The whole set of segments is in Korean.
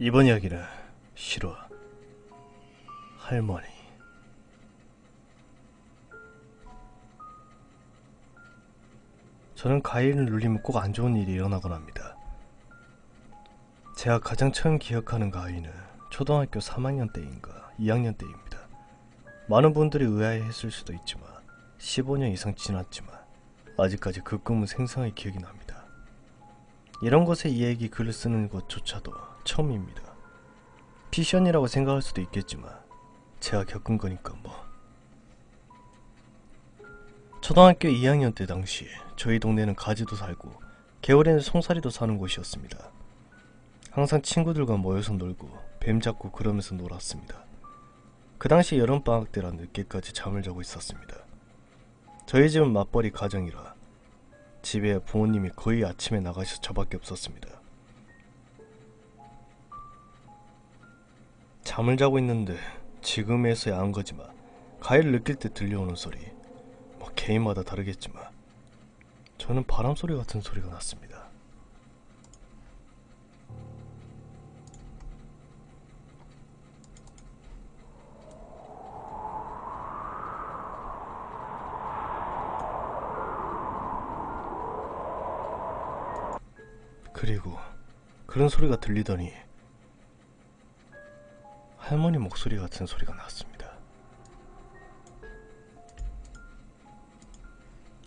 이번 이야기는 실화 할머니 저는 가위를 눌리면 꼭 안 좋은 일이 일어나곤 합니다. 제가 가장 처음 기억하는 가위는 초등학교 3학년 때인가 2학년 때입니다. 많은 분들이 의아해했을 수도 있지만 15년 이상 지났지만 아직까지 그 꿈은 생생하게 기억이 납니다. 이런 것에 이 얘기 글을 쓰는 것조차도 처음입니다. 피션이라고 생각할 수도 있겠지만 제가 겪은 거니까 뭐. 초등학교 2학년 때 당시 저희 동네는 가지도 살고 겨울에는 송사리도 사는 곳이었습니다. 항상 친구들과 모여서 놀고 뱀 잡고 그러면서 놀았습니다. 그 당시 여름방학 때라 늦게까지 잠을 자고 있었습니다. 저희 집은 맞벌이 가정이라 집에 부모님이 거의 아침에 나가셔서 저밖에 없었습니다. 잠을 자고 있는데 지금에서야 안 거지만 가위를 느낄 때 들려오는 소리 뭐 개인마다 다르겠지만 저는 바람 소리 같은 소리가 났습니다. 그리고 그런 소리가 들리더니 할머니 목소리 같은 소리가 났습니다.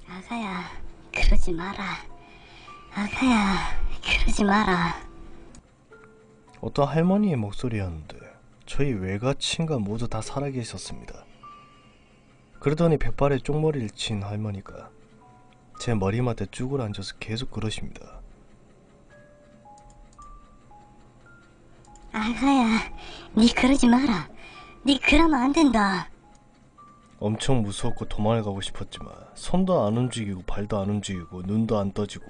아가야, 그러지 마라. 아가야, 그러지 마라. 어떤 할머니의 목소리였는데 저희 외가 친가 모두 다 살아계셨습니다. 그러더니 백발에 쪽머리를 친 할머니가 제 머리맡에 쭈그려 앉아서 계속 그러십니다. 아가야, 니 그러지 마라. 니 그러면 안 된다. 엄청 무서웠고 도망을 가고 싶었지만 손도 안 움직이고 발도 안 움직이고 눈도 안 떠지고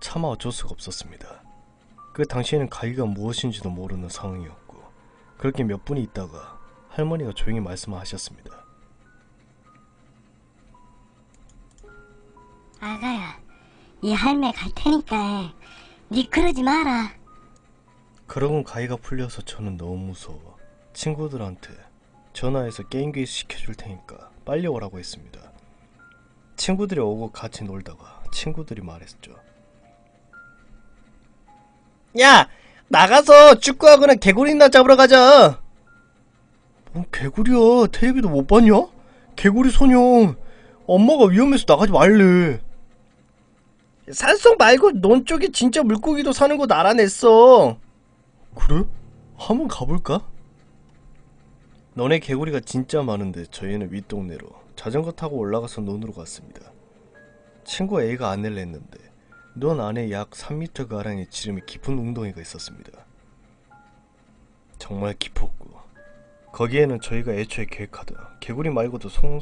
차마 어쩔 수가 없었습니다. 그 당시에는 가기가 무엇인지도 모르는 상황이었고 그렇게 몇 분이 있다가 할머니가 조용히 말씀하셨습니다. 아가야, 이 할매 갈 테니까 니 그러지 마라. 그러곤 가위가 풀려서 저는 너무 무서워 친구들한테 전화해서 게임기 시켜줄 테니까 빨리 오라고 했습니다. 친구들이 오고 같이 놀다가 친구들이 말했죠. 야 나가서 축구하거나 개구리나 잡으러 가자. 뭔 개구리야 텔레비도 못 봤냐? 개구리 소녀 엄마가 위험해서 나가지 말래. 산속 말고 논 쪽에 진짜 물고기도 사는 곳 알아냈어. 그래? 한번 가볼까? 너네 개구리가 진짜 많은데 저희는 윗동네로 자전거 타고 올라가서 논으로 갔습니다. 친구 A가 안내를 했는데 논 안에 약 3m 가량의 지름이 깊은 웅덩이가 있었습니다. 정말 깊었고 거기에는 저희가 애초에 계획하던 개구리 말고도 송,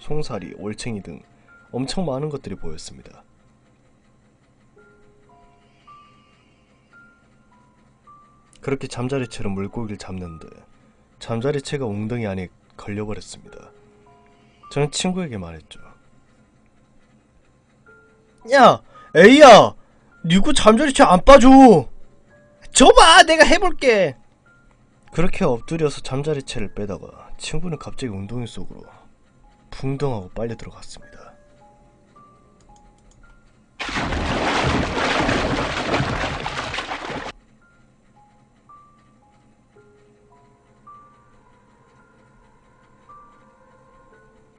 송사리, 올챙이 등 엄청 많은 것들이 보였습니다. 그렇게 잠자리채로 물고기를 잡는데 잠자리채가 웅덩이 안에 걸려버렸습니다. 저는 친구에게 말했죠. 야, 에이야, 니고 잠자리채 안 빠져. 줘봐, 내가 해볼게. 그렇게 엎드려서 잠자리채를 빼다가 친구는 갑자기 웅덩이 속으로 붕덩하고 빨려 들어갔습니다.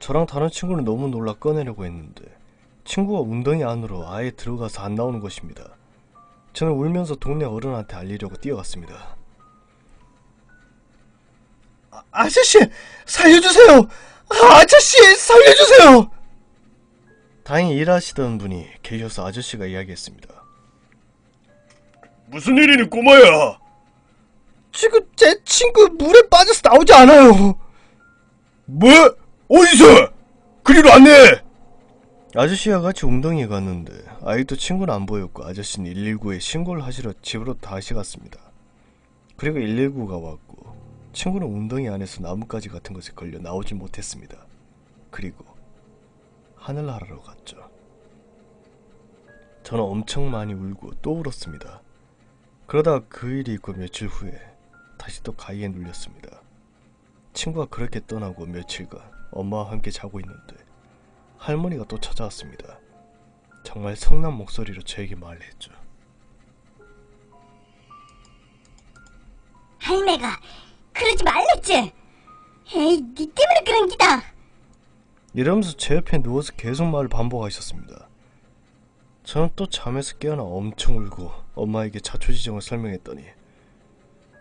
저랑 다른 친구는 너무 놀라 꺼내려고 했는데 친구가 웅덩이 안으로 아예 들어가서 안 나오는 것입니다. 저는 울면서 동네 어른한테 알리려고 뛰어갔습니다. 아, 아저씨 살려주세요! 아, 아저씨 살려주세요! 다행히 일하시던 분이 계셔서 아저씨가 이야기했습니다. 무슨 일이니 꼬마야? 지금 제 친구 물에 빠져서 나오지 않아요. 뭐? 어디서? 그리로 안 내! 아저씨와 같이 웅덩이에 갔는데 아이도 친구는 안 보였고 아저씨는 119에 신고를 하시러 집으로 다시 갔습니다. 그리고 119가 왔고 친구는 웅덩이 안에서 나뭇가지 같은 것에 걸려 나오지 못했습니다. 그리고 하늘나라로 갔죠. 저는 엄청 많이 울고 또 울었습니다. 그러다 그 일이 있고 며칠 후에 다시 또 가위에 눌렸습니다. 친구가 그렇게 떠나고 며칠간 엄마와 함께 자고 있는데 할머니가 또 찾아왔습니다. 정말 성난 목소리로 저에게 말을 했죠. 할매가 그러지 말랬지. 에이, 니 때문에 그런 기다. 이러면서 제 옆에 누워서 계속 말을 반복하셨습니다. 저는 또 잠에서 깨어나 엄청 울고 엄마에게 자초지정을 설명했더니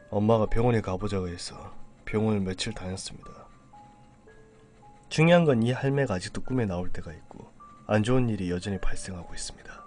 엄마가 병원에 가보자고 해서 병원을 며칠 다녔습니다. 중요한 건 이 할매가 아직도 꿈에 나올 때가 있고 안 좋은 일이 여전히 발생하고 있습니다.